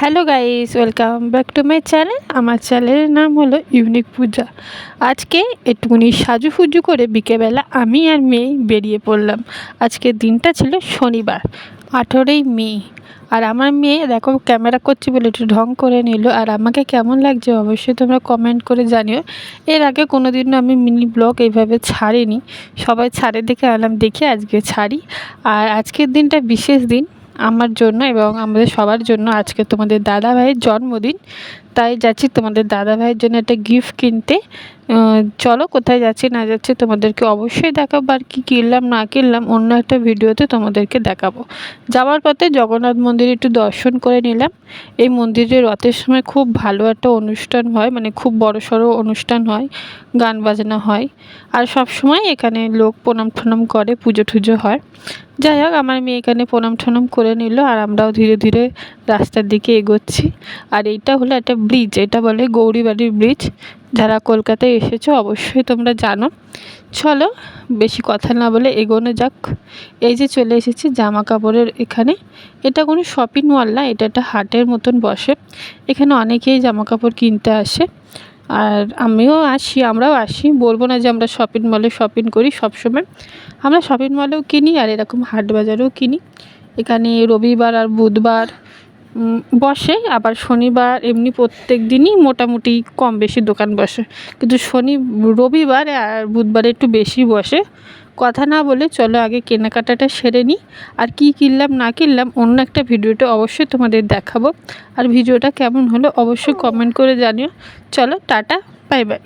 Hello guys welcome back to my channel আমার চ্যানেলের নাম হলো ইউনিক পূজা আজকে একটুখানি সাজুফুজু করে বিকেলবেলা আমি আর মেয়ে বেরিয়ে পড়লাম। আজকের দিনটা ছিল শনিবার, আঠেরোই মে। আর আমার মেয়ে দেখো ক্যামেরা করছি বলে একটু ঢং করে নিল। আর আমাকে কেমন লাগছে অবশ্যই তোমরা কমেন্ট করে জানিও। এর আগে কোনো দিনও আমি মিনি ব্লগ এইভাবে ছাড়িনি। সবাই ছাড়ে দেখে আলাম, দেখে আজকে ছাড়ি। আর আজকের দিনটা বিশেষ দিন। আমার জন্য এবং আমাদের সবার জন্য। আজকে তোমাদের দাদা ভাইয়ের জন্মদিন, তাই যাচ্ছি তোমাদের দাদা ভাইয়ের জন্য একটা গিফট কিনতে। চলো, কোথায় যাচ্ছি, না যাচ্ছি তোমাদেরকে অবশ্যই দেখাবো। আর কি কিনলাম, না কিনলাম, অন্য একটা ভিডিওতে তোমাদেরকে দেখাবো। যাওয়ার পথে জগন্নাথ মন্দির একটু দর্শন করে নিলাম। এই মন্দিরে রথের সময় খুব ভালো একটা অনুষ্ঠান হয় মানে খুব বড় সড়ো অনুষ্ঠান হয়, গান বাজনা হয়। আর সব সময় এখানে লোক প্রণাম টনাম করে পুজো টুজো হয়। যাই হোক, আমার মেয়ে এখানে প্রণাম টনাম করে নিল, আর আমরাও ধীরে ধীরে রাস্তার দিকে এগোচ্ছি। আর এইটা হলো একটা ব্রিজ এটা বলে গৌরীবাড়ির ব্রিজ যারা কলকাতায় এসেছ, অবশ্যই তোমরা জানো। চলো, বেশি কথা না বলে এগোনো যাক। এই যে চলে এসেছি জামা কাপড়ের এখানে। এটা কোনো শপিং মল না, এটা একটা হাটের মতন বসে। এখানে অনেকেই জামা কাপড় কিনতে আসে। আর আমিও আসি, আমরাও আসি। বলব না যে আমরা শপিং মলে শপিং করি সবসময়। আমরা শপিং মলেও কিনি, আর এরকম হাট বাজারেও কিনি। এখানে রবিবার আর বুধবার বসে। আবার শনিবার এমনি প্রত্যেক দিনই মোটামুটি কম বেশি দোকান বসে। কিন্তু শনি, রবিবার আর বুধবারে একটু বেশি বসে। কথা না বলে চলো আগে কেনাকাটাটা সেরে নিই। আর কি কিনলাম, না কিনলাম, অন্য একটা ভিডিওটা অবশ্যই তোমাদের দেখাবো। আর ভিডিওটা কেমন হলো অবশ্যই কমেন্ট করে জানিও। চলো, টাটা বাই বাই